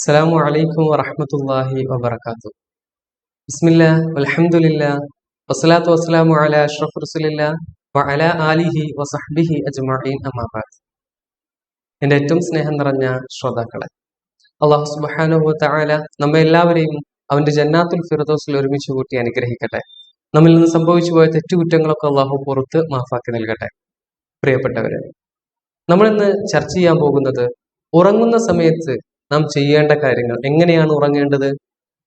അസ്സലാമു അലൈക്കും വറഹമത്തല്ലാഹി വാത്തു ബിസ്മില്ല അലഹമുല്ല വസ്സലാത്തു വസ്സലാമു അല അഷ്റഫ് റസുലില്ല വഅലാ ആലിഹി വസഹ്ബിഹി അജ്മഈൻ അമാബാദ് എന്റെ ഏറ്റവും സ്നേഹം നിറഞ്ഞ ശ്രോതാക്കളെ അള്ളാഹു സുബ്ഹാനഹു വതആല നമ്മെ എല്ലാവരെയും അവന്റെ ജന്നാത്തുൽ ഫിറദോസിൽ ഒരുമിച്ച് കൂട്ടി അനുഗ്രഹിക്കട്ടെ. നമ്മിൽ നിന്ന് സംഭവിച്ചു പോയ തെറ്റുകുറ്റങ്ങളൊക്കെ അള്ളാഹു പുറത്ത് മാഫാക്കി നൽകട്ടെ. പ്രിയപ്പെട്ടവരെ നമ്മൾ ഇന്ന് ചർച്ച ചെയ്യാൻ പോകുന്നത് ഉറങ്ങുന്ന സമയത്ത് നാം ചെയ്യേണ്ട കാര്യങ്ങൾ. എങ്ങനെയാണ് ഉറങ്ങേണ്ടത്?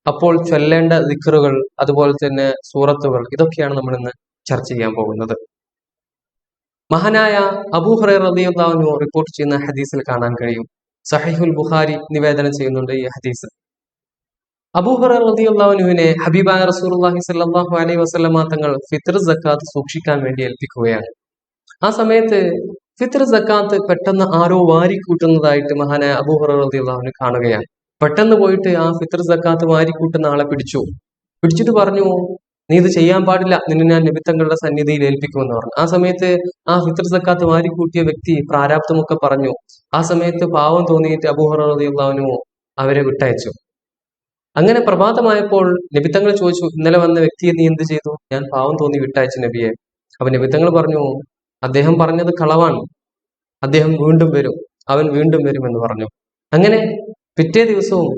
അപ്പോൾ ചൊല്ലേണ്ട ദിക്കറുകൾ അതുപോലെ തന്നെ സൂറത്തുകൾ ഇതൊക്കെയാണ് നമ്മൾ ഇന്ന് ചർച്ച ചെയ്യാൻ പോകുന്നത്. മഹാനായ അബൂ ഹുറൈറ റളിയല്ലാഹു റിപ്പോർട്ട് ചെയ്യുന്ന ഹദീസിൽ കാണാൻ കഴിയും. സഹിഹുൽ ബുഖാരി നിവേദനം ചെയ്യുന്നുണ്ട് ഈ ഹദീസ്. അബൂ ഹുറൈറ റളിയല്ലാഹുവിനെ ഹബീബായ റസൂർഹി സ്വല്ലല്ലാഹു അലൈഹി വസല്ലമ തങ്ങൾ ഫിത്ർ സക്കാത്ത് സൂക്ഷിക്കാൻ വേണ്ടി ഏൽപ്പിക്കുകയാണ്. ആ സമയത്ത് ഫിത്ർ സക്കാത്ത് പെട്ടെന്ന് ആരോ വാരിക്കൂട്ടുന്നതായിട്ട് മഹാനായ അബൂ ഹുറൈറ റളിയല്ലാഹു കാണുകയാണ്. പെട്ടെന്ന് പോയിട്ട് ആ ഫിത്ർ സക്കാത്ത് വാരിക്കൂട്ടുന്ന ആളെ പിടിച്ചു. പിടിച്ചിട്ട് പറഞ്ഞു നീ ഇത് ചെയ്യാൻ പാടില്ല. നിന്നെ ഞാൻ നിമിത്തങ്ങളുടെ സന്നിധിയിൽ ഏൽപ്പിക്കുമെന്ന് പറഞ്ഞു. ആ സമയത്ത് ആ ഫിത്ർ സക്കാത്ത് വാരിക്കൂട്ടിയ വ്യക്തി പ്രാരാബ്ദമൊക്കെ പറഞ്ഞു. ആ സമയത്ത് പാവം തോന്നിയിട്ട് അബൂഹറിയാവുന്നു അവരെ വിട്ടയച്ചു. അങ്ങനെ പ്രഭാതമായപ്പോൾ നബിത്തങ്ങൾ ചോദിച്ചു ഇന്നലെ വന്ന വ്യക്തിയെ നീ എന്ത് ചെയ്തു? ഞാൻ പാവം തോന്നി വിട്ടയച്ചു നബിയെ. അപ്പൊ നബിത്തങ്ങൾ പറഞ്ഞു അദ്ദേഹം പറഞ്ഞത് കളവാണ്. അദ്ദേഹം വീണ്ടും വരും. അവൻ വീണ്ടും വരും എന്ന് പറഞ്ഞു. അങ്ങനെ പിറ്റേ ദിവസവും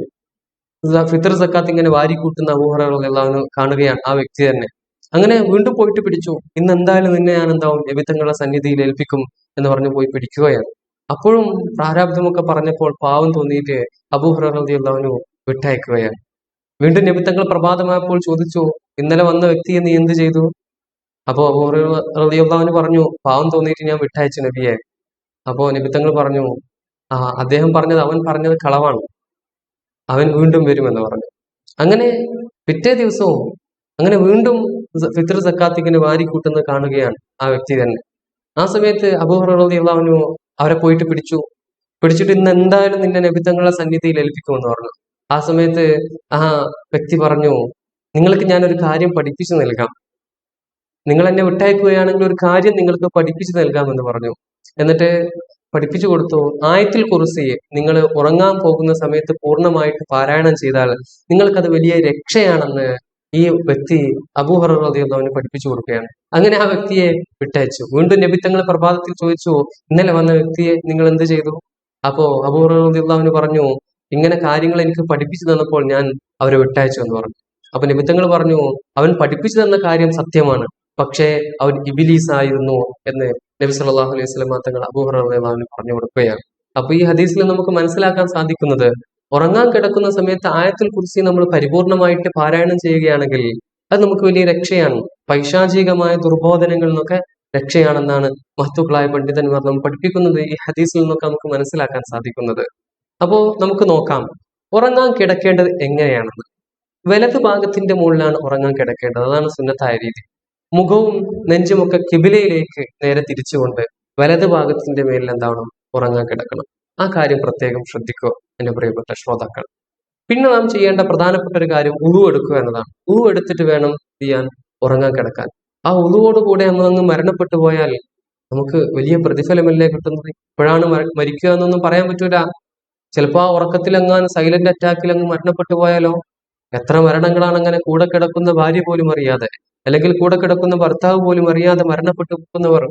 ഫിത്തർ സക്കാത്ത് ഇങ്ങനെ വാരിക്കൂട്ടുന്ന അബൂഹറുള്ളവന് കാണുകയാണ് ആ വ്യക്തി തന്നെ. അങ്ങനെ വീണ്ടും പോയിട്ട് പിടിച്ചു. ഇന്ന് എന്തായാലും നിന്നെ ഞാൻ എന്താവും നബിത്തങ്ങളുടെ സന്നിധിയിൽ ഏൽപ്പിക്കും എന്ന് പറഞ്ഞു പോയി പിടിക്കുകയാണ്. അപ്പോഴും പ്രാരാബ്ദമൊക്കെ പറഞ്ഞപ്പോൾ പാവം തോന്നിയിട്ട് അബൂഹറുള്ളവനു വിട്ടയക്കുകയാണ്. വീണ്ടും നബിത്തങ്ങൾ പ്രഭാതമായപ്പോൾ ചോദിച്ചു ഇന്നലെ വന്ന വ്യക്തിയെ നീ എന്ത് ചെയ്തു? അപ്പോ റബിയുള്ളവന് പറഞ്ഞു പാവം തോന്നിയിട്ട് ഞാൻ വിട്ടയച്ചു നബിയെ. അപ്പോ നിബിത്തങ്ങൾ പറഞ്ഞു ആ അദ്ദേഹം പറഞ്ഞത് അവൻ പറഞ്ഞത് കളവാണ്. അവൻ വീണ്ടും വരുമെന്ന് പറഞ്ഞു. അങ്ങനെ പിറ്റേ ദിവസവും അങ്ങനെ വീണ്ടും ഫിത്ർ സക്കാത്തിക്കിന് വാരിക്കൂട്ടുന്നത് കാണുകയാണ് ആ വ്യക്തി തന്നെ. ആ സമയത്ത് അബൂഹറുള്ളവനു അവരെ പോയിട്ട് പിടിച്ചു. പിടിച്ചിട്ട് ഇന്ന് എന്തായാലും നിന്നെ നബിത്തങ്ങളെ സന്നിധിയിൽ ഏൽപ്പിക്കുമെന്ന് പറഞ്ഞു. ആ സമയത്ത് ആ വ്യക്തി പറഞ്ഞു നിങ്ങൾക്ക് ഞാനൊരു കാര്യം പഠിപ്പിച്ചു നൽകാം. നിങ്ങൾ എന്നെ വിട്ടയക്കുകയാണെങ്കിൽ ഒരു കാര്യം നിങ്ങൾക്ക് പഠിപ്പിച്ചു നൽകാമെന്ന് പറഞ്ഞു. എന്നിട്ട് പഠിപ്പിച്ചു കൊടുത്തു. ആയത്തിൽ കുറിസിയെ നിങ്ങൾ ഉറങ്ങാൻ പോകുന്ന സമയത്ത് പൂർണമായിട്ട് പാരായണം ചെയ്താൽ നിങ്ങൾക്കത് വലിയ രക്ഷയാണെന്ന് ഈ വ്യക്തി അബൂഹറിയവന് പഠിപ്പിച്ചു കൊടുക്കുകയാണ്. അങ്ങനെ ആ വ്യക്തിയെ വിട്ടയച്ചു. വീണ്ടും നബിത്തങ്ങൾ പ്രഭാതത്തിൽ ചോദിച്ചു ഇന്നലെ വന്ന വ്യക്തിയെ നിങ്ങൾ എന്ത് ചെയ്തു? അപ്പോ അബൂഹറിയവന് പറഞ്ഞു ഇങ്ങനെ കാര്യങ്ങൾ എനിക്ക് പഠിപ്പിച്ചു തന്നപ്പോൾ ഞാൻ അവരെ വിട്ടയച്ചു എന്ന് പറഞ്ഞു. അപ്പൊ നിമിത്തങ്ങൾ പറഞ്ഞു അവൻ പഠിപ്പിച്ചു തന്ന കാര്യം സത്യമാണ്. പക്ഷേ അവൻ ഇബിലീസ് ആയിരുന്നു എന്ന് നബി സല്ലാഹു അലൈഹി വസല്ലം തങ്ങൾ അബൂഹറിന് പറഞ്ഞു കൊടുക്കുകയാണ്. അപ്പൊ ഈ ഹദീസിൽ നമുക്ക് മനസ്സിലാക്കാൻ സാധിക്കുന്നത് ഉറങ്ങാൻ കിടക്കുന്ന സമയത്ത് ആയത്തിൽ കുറിച്ച് നമ്മൾ പരിപൂർണമായിട്ട് പാരായണം ചെയ്യുകയാണെങ്കിൽ അത് നമുക്ക് വലിയ രക്ഷയാണ്. പൈശാചികമായ ദുർബോധനങ്ങളിൽ നിന്നൊക്കെ രക്ഷയാണെന്നാണ് മഹത്തുക്കളായ പണ്ഡിതന്മാർ നമ്മൾ പഠിപ്പിക്കുന്നത് ഈ ഹദീസിൽ നിന്നൊക്കെ നമുക്ക് മനസ്സിലാക്കാൻ സാധിക്കുന്നത്. അപ്പോ നമുക്ക് നോക്കാം ഉറങ്ങാൻ കിടക്കേണ്ടത് എങ്ങനെയാണെന്ന്. വലത് ഭാഗത്തിന്റെ മുകളിലാണ് ഉറങ്ങാൻ കിടക്കേണ്ടത്. അതാണ് സുന്നത്തായ രീതി. മുഖവും നെഞ്ചുമൊക്കെ കിബിലയിലേക്ക് നേരെ തിരിച്ചുകൊണ്ട് വലത് ഭാഗത്തിന്റെ മേലിൽ എന്താണ് ഉറങ്ങാൻ കിടക്കണം. ആ കാര്യം പ്രത്യേകം ശ്രദ്ധിക്കുക എന്റെ പ്രിയപ്പെട്ട ശ്രോതാക്കൾ. പിന്നെ നാം ചെയ്യേണ്ട പ്രധാനപ്പെട്ട ഒരു കാര്യം ഉളു എടുക്കുക എന്നതാണ്. ഉളു എടുത്തിട്ട് വേണം ചെയ്യാൻ ഉറങ്ങാൻ കിടക്കാൻ. ആ ഉളുവോടുകൂടെ നമ്മൾ അങ്ങ് മരണപ്പെട്ടു പോയാൽ നമുക്ക് വലിയ പ്രതിഫലമല്ലേ കിട്ടുന്നത്? ഇപ്പോഴാണ് മരിക്കുക എന്നൊന്നും പറയാൻ പറ്റൂല. ചിലപ്പോൾ ആ ഉറക്കത്തിൽ അങ്ങാൻ സൈലന്റ് അറ്റാക്കിൽ അങ്ങ് മരണപ്പെട്ടു പോയാലോ? എത്ര മരണങ്ങളാണ് അങ്ങനെ കൂടെ കിടക്കുന്ന ഭാര്യ പോലും അറിയാതെ. അല്ലെങ്കിൽ കൂടെ കിടക്കുന്ന ഭർത്താവ് പോലും അറിയാതെ മരണപ്പെട്ടു പോകുന്നവർ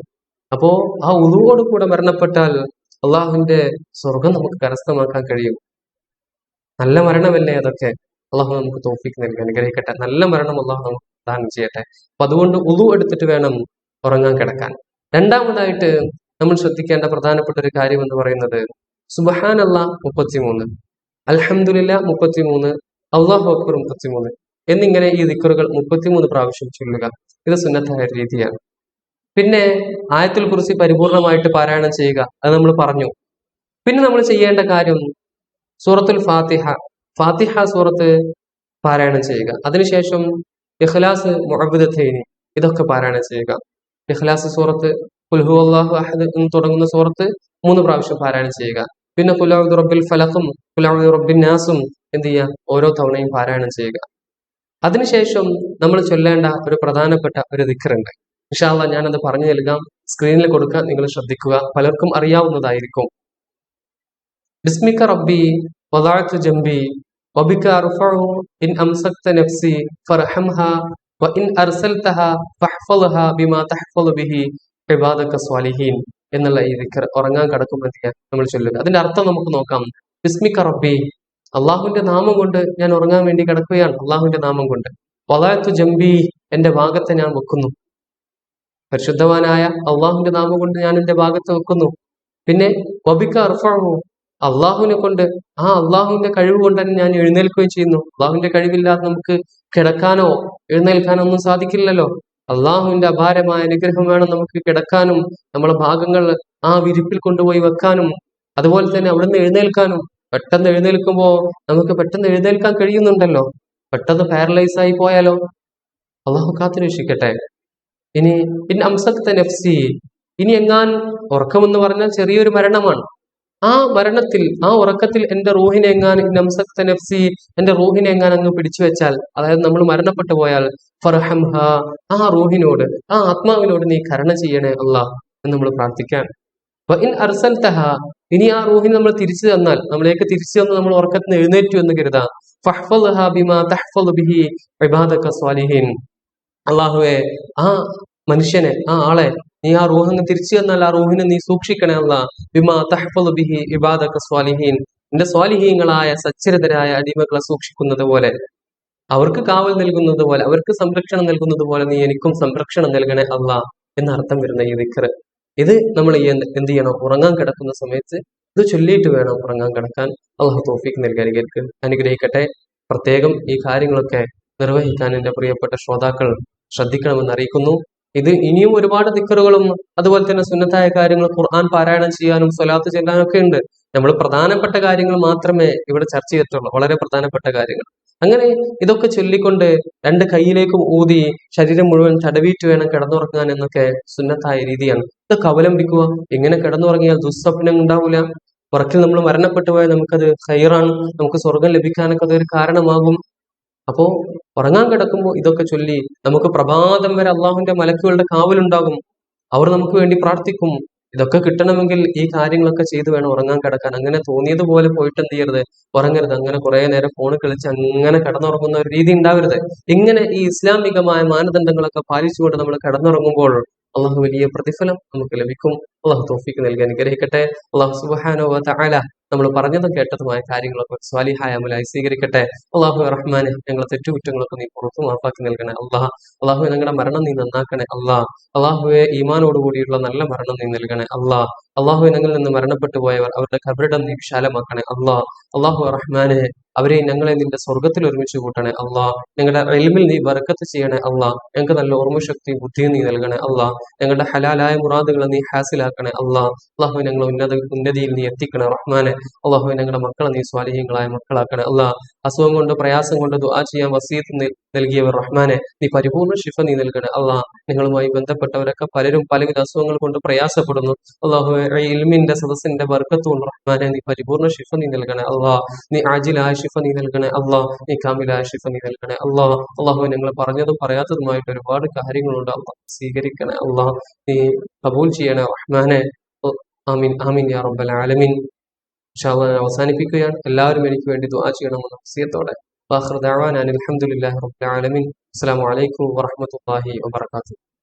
അപ്പോ ആ ഉളുവോട് കൂടെ മരണപ്പെട്ടാൽ അള്ളാഹുവിന്റെ സ്വർഗം നമുക്ക് കരസ്ഥമാക്കാൻ കഴിയും. നല്ല മരണമല്ലേ അതൊക്കെ? അള്ളാഹു നമുക്ക് തോഫിക്ക് നൽകി അനുഗ്രഹിക്കട്ടെ. നല്ല മരണം അള്ളാഹു നമുക്ക് ദാനം ചെയ്യട്ടെ. അപ്പൊ അതുകൊണ്ട് ഉളു എടുത്തിട്ട് വേണം ഉറങ്ങാൻ കിടക്കാൻ. രണ്ടാമതായിട്ട് നമ്മൾ ശ്രദ്ധിക്കേണ്ട പ്രധാനപ്പെട്ട ഒരു കാര്യം എന്ന് പറയുന്നത് സുബഹാൻ അള്ളാഹ് മുപ്പത്തിമൂന്ന് അലഹമുല്ല മുപ്പത്തിമൂന്ന് അള്ളാഹു അക്ബർ മുപ്പത്തിമൂന്ന്. എന്നിങ്ങനെ ഈ ദിക്കറുകൾ മുപ്പത്തിമൂന്ന് പ്രാവശ്യം ചൊല്ലുക. ഇത് സുന്നത്തായ രീതിയാണ്. പിന്നെ ആയത്തിൽ കുറിച്ച് പരിപൂർണമായിട്ട് പാരായണം ചെയ്യുക. അത് നമ്മൾ പറഞ്ഞു. പിന്നെ നമ്മൾ ചെയ്യേണ്ട കാര്യം സൂറത്തുൽ ഫാത്തിഹ. ഫാത്തിഹ സൂറത്ത് പാരായണം ചെയ്യുക. അതിനുശേഷം ഇഖ്ലാസ് മുഅബ്ബദത്തൈനി ഇതൊക്കെ പാരായണം ചെയ്യുക. ഇഖ്ലാസ് സൂറത്ത് കുൽഹു അള്ളാഹു അഹദ് എന്ന് തുടങ്ങുന്ന സൂറത്ത് മൂന്ന് പ്രാവശ്യം പാരായണം ചെയ്യുക. പിന്നെ കുലാവുദ് റബ്ബിൽ ഫലഖും കുലാവുദ് റബ്ബിൻ നാസും എന്ത് ചെയ്യുക? ഓരോ തവണയും പാരായണം ചെയ്യുക. അതിനുശേഷം നമ്മൾ ചൊല്ലേണ്ട ഒരു പ്രധാനപ്പെട്ട ഒരു ദിക്കറുണ്ട് ഇൻഷാല്ല ഞാനത് പറഞ്ഞു നൽകാം. സ്ക്രീനിൽ കൊടുക്കാൻ നിങ്ങൾ ശ്രദ്ധിക്കുക. പലർക്കും അറിയാവുന്നതായിരിക്കും. ബിസ്മിക്ക റബ്ബി വദഅതു ജംബി വബിക അർഫഉ ഇൻ അംസക്ത നഫ്സി ഫർഹംഹാ വഇൻ അർസൽതഹാ ഫഹ്ഫളഹ ബിമാ തഹ്ഫളു ബിഹി ഇബാദക സ്വാലിഹീൻ എന്നുള്ള ഈ ദിക്കർ ഉറങ്ങാൻ കിടക്കുമ്പോഴത്തേക്ക് നമ്മൾ ചൊല്ലുക. അതിന്റെ അർത്ഥം നമുക്ക് നോക്കാം. ബിസ്മിക്ക റബ്ബി അള്ളാഹുവിന്റെ നാമം കൊണ്ട് ഞാൻ ഉറങ്ങാൻ വേണ്ടി കിടക്കുകയാണ് അള്ളാഹുവിന്റെ നാമം കൊണ്ട്. വലാത്തു ജംബി എന്റെ ഭാഗത്തെ ഞാൻ വെക്കുന്നു. പരിശുദ്ധവാനായ അള്ളാഹുവിന്റെ നാമം കൊണ്ട് ഞാൻ എന്റെ ഭാഗത്ത് വെക്കുന്നു. പിന്നെ വബിക്ക അർഫാഹു അള്ളാഹുവിനെ കൊണ്ട് ആ അള്ളാഹുവിന്റെ കഴിവ് കൊണ്ട് തന്നെ ഞാൻ എഴുന്നേൽക്കുകയും ചെയ്യുന്നു. അള്ളാഹുവിന്റെ കഴിവില്ലാതെ നമുക്ക് കിടക്കാനോ എഴുന്നേൽക്കാനോ ഒന്നും സാധിക്കില്ലല്ലോ. അള്ളാഹുവിന്റെ അപാരമായ അനുഗ്രഹം വേണം നമുക്ക് കിടക്കാനും നമ്മളെ ഭാഗങ്ങൾ ആ വിരിപ്പിൽ കൊണ്ടുപോയി വെക്കാനും അതുപോലെ തന്നെ അവിടുന്ന് എഴുന്നേൽക്കാനും പെട്ടെന്ന് എഴുന്നേൽക്കുമ്പോ നമുക്ക് പെട്ടെന്ന് എഴുന്നേൽക്കാൻ കഴിയുന്നുണ്ടല്ലോ. പെട്ടെന്ന് പാരലൈസ് ആയി പോയാലോ? അള്ളാഹു കാത്തിരക്ഷിക്കട്ടെ. ഇനി ഇൻ അംസക്ത നഫ്സി. ഇനി എങ്ങാൻ ഉറക്കമെന്ന് പറഞ്ഞാൽ ചെറിയൊരു മരണമാണ്. ആ മരണത്തിൽ ആ ഉറക്കത്തിൽ എന്റെ റൂഹിനെ എങ്ങാൻ നംസക്ത നഫ്സി എന്റെ റൂഹിനെ എങ്ങാൻ അങ്ങ് പിടിച്ചു വെച്ചാൽ അതായത് നമ്മൾ മരണപ്പെട്ടു പോയാൽ ഫർഹംഹ ആ റൂഹിനോട് ആ ആത്മാവിനോട് നീ കരുണ ചെയ്യണേ അള്ളാഹ് എന്ന് നമ്മൾ പ്രാർത്ഥിക്കാൻ ഇൻ ഇനി ആ റൂഹിന് നമ്മൾ തിരിച്ചു തന്നാൽ നമ്മളേക്ക് തിരിച്ചു തന്ന് നമ്മൾ ഉറക്കത്തിൽ നിന്ന് എഴുന്നേറ്റു എന്ന് കരുതാം. അള്ളാഹുവെ ആ മനുഷ്യനെ ആ ആളെ നീ ആ റൂഹങ്ങ് തിരിച്ചു തന്നാൽ ആ റൂഹിനെ നീ സൂക്ഷിക്കണേ അല്ല ബിമാ തഹ്ഫളു ബിഹി ഇബാദക സ്വാലിഹീൻ. എന്റെ സ്വാലിഹീങ്ങളായ സച്ചരിതരായ അടിമകളെ സൂക്ഷിക്കുന്നത് പോലെ അവർക്ക് കാവൽ നൽകുന്നത് പോലെ അവർക്ക് സംരക്ഷണം നൽകുന്നത് പോലെ നീ എനിക്കും സംരക്ഷണം നൽകണേ അല്ല എന്നർത്ഥം വരുന്ന ഈ ദിക്കറ് ഇത് നമ്മൾ എന്ത് ചെയ്യണം? ഉറങ്ങാൻ കിടക്കുന്ന സമയത്ത് ഇത് ചൊല്ലിയിട്ട് വേണം ഉറങ്ങാൻ കിടക്കാൻ. അള്ളാഹു തോഫിക്ക് നൽകാരികൾക്ക് അനുഗ്രഹിക്കട്ടെ. പ്രത്യേകം ഈ കാര്യങ്ങളൊക്കെ നിർവഹിക്കാൻ എന്റെ പ്രിയപ്പെട്ട ശ്രോതാക്കൾ ശ്രദ്ധിക്കണമെന്ന് അറിയിക്കുന്നു. ഇത് ഇനിയും ഒരുപാട് ദിക്കറുകളും അതുപോലെ തന്നെ സുന്നത്തായ കാര്യങ്ങൾ ഖുർആൻ പാരായണം ചെയ്യാനും സ്വലാത്ത് ചെല്ലാനും ഒക്കെ ഉണ്ട്. നമ്മൾ പ്രധാനപ്പെട്ട കാര്യങ്ങൾ മാത്രമേ ഇവിടെ ചർച്ച ചെയ്തിട്ടുള്ളൂ. വളരെ പ്രധാനപ്പെട്ട കാര്യങ്ങൾ. അങ്ങനെ ഇതൊക്കെ ചൊല്ലിക്കൊണ്ട് രണ്ട് കൈയിലേക്കും ഊതി ശരീരം മുഴുവൻ തടവിയിട്ട് വേണം കിടന്നുറങ്ങാൻ എന്നൊക്കെ സുന്നത്തായ രീതിയാണ്. ഇതൊക്കെ അവലംബിക്കുക. ഇങ്ങനെ കിടന്നുറങ്ങിയാൽ ദുസ്വപ്നം ഉണ്ടാവില്ല ഉറക്കിൽ നമ്മൾ മരണപ്പെട്ടു പോയാൽ നമുക്കത് ഹൈറാണ് നമുക്ക് സ്വർഗം ലഭിക്കാനൊക്കെ അതൊരു കാരണമാകും. അപ്പോ ഉറങ്ങാൻ കിടക്കുമ്പോൾ ഇതൊക്കെ ചൊല്ലി നമുക്ക് പ്രഭാതം വരെ അള്ളാഹുവിന്റെ മലക്കുകളുടെ കാവലുണ്ടാകും. അവർ നമുക്ക് വേണ്ടി പ്രാർത്ഥിക്കും. ഇതൊക്കെ കിട്ടണമെങ്കിൽ ഈ കാര്യങ്ങളൊക്കെ ചെയ്തു വേണം ഉറങ്ങാൻ കിടക്കാൻ. അങ്ങനെ തോന്നിയതുപോലെ പോയിട്ട് എന്ത് ചെയ്യരുത്? ഉറങ്ങരുത്. അങ്ങനെ കുറെ നേരം ഫോൺ കളിച്ച് അങ്ങനെ കടന്നുറങ്ങുന്ന ഒരു രീതി ഉണ്ടാവരുത്. ഇങ്ങനെ ഈ ഇസ്ലാമികമായ മാനദണ്ഡങ്ങളൊക്കെ പാലിച്ചുകൊണ്ട് നമ്മൾ കിടന്നുറങ്ങുമ്പോൾ അള്ളാഹു വലിയ പ്രതിഫലം നമുക്ക് ലഭിക്കും. അള്ളാഹു തോഫിക്ക് നൽകി അനുഗ്രഹിക്കട്ടെ. അള്ളാഹു സുബാനോ തആല നമ്മൾ പറഞ്ഞതും കേട്ടതുമായ കാര്യങ്ങളൊക്കെ സ്വാലിഹായ അമലായി സ്വീകരിക്കട്ടെ. അള്ളാഹു റഹ്മാനെ ഞങ്ങളെ തെറ്റുകുറ്റങ്ങളൊക്കെ നീ പുറത്തു മാപ്പാക്കി നൽകണേ അള്ളാഹ് അള്ളാഹു ഞങ്ങളുടെ മരണം നീ നന്നാക്കണേ അള്ളാഹ് അള്ളാഹുവെ ഈമാനോടുകൂടിയുള്ള നല്ല മരണം നീ നൽകണേ അള്ളാഹ് അള്ളാഹു ഞങ്ങളിൽ നിന്ന് മരണപ്പെട്ടു പോയവർ അവരുടെ കബരിടം നീ വിശാലമാക്കണേ അള്ളാഹ് അള്ളാഹു റഹ്മാനെ അവരെ ഞങ്ങളെ നിന്റെ സ്വർഗത്തിൽ ഒരുമിച്ച് കൂട്ടണേ അള്ളാഹ് ഞങ്ങളുടെ എൽമിൽ നീ ബർക്കത്ത് ചെയ്യണേ അള്ളാഹ് ഞങ്ങൾക്ക് നല്ല ഓർമ്മശക്തി ബുദ്ധിയും നീ നൽകണേ അള്ളാഹ് ഞങ്ങളുടെ ഹലാലായ മുറാദുകളെ നീ ഹാസിലാക്കണേ അള്ളാഹ് അള്ളാഹു ഞങ്ങളെ ഉന്നത ഉന്നതിയിൽ നീ എത്തിക്കണേ റഹ്മാനെ. അള്ളാഹു ഞങ്ങളുടെ മക്കളെ നീ സ്വാലിഹ്യങ്ങളായ മക്കളാക്കണേ. അള്ളാഹ് അസുഖം കൊണ്ട് പ്രയാസം കൊണ്ട് ദുആ ചെയ്യാൻ വസീത്ത് നൽകിയവർ റഹ്മാനെ. നീ പരിപൂർണ ശിഫ നീ നൽകണേ. അള്ളാഹ് നിങ്ങളുമായി ബന്ധപ്പെട്ടവരൊക്കെ പലരും പലവിധ അസുഖങ്ങൾ കൊണ്ട് പ്രയാസപ്പെടുന്നു. അള്ളാഹു ഇൽമിന്റെ സദസ്സിന്റെ ബർക്കത്ത് കൊണ്ട് റഹ്മാനെ നീ പരിപൂർണ ശിഫ നീ നൽകണേ. അള്ളാഹ് നീ ആജിലായ ശിഫ നീ നൽകണേ. അള്ളാഹ് നീ കാമിലായ ശിഫ നീ നൽകണേ. അള്ളാഹ് അള്ളാഹു ഞങ്ങൾ പറഞ്ഞതും പറയാത്തതുമായിട്ട് ഒരുപാട് കാര്യങ്ങളുണ്ട്. അള്ളാഹ് സ്വീകരിക്കണേ. അള്ളാഹ് നീ കബൂൽ ചെയ്യണേ റഹ്മാനെ. ഓ, ആമീൻ ആമീൻ യാ റബ്ബൽ ആലമീൻ. ഞാൻ അവസാനിപ്പിക്കുകയാണ്. എല്ലാവരും എനിക്ക് വേണ്ടി ദുആ ചെയ്യണമെന്ന അനിൽ ഹംദുലില്ലാഹി റബ്ബിൽ ആലമീൻ. അസ്സലാമു അലൈക്കും വറഹ്മത്തുള്ളാഹി വബറകാതുഹു.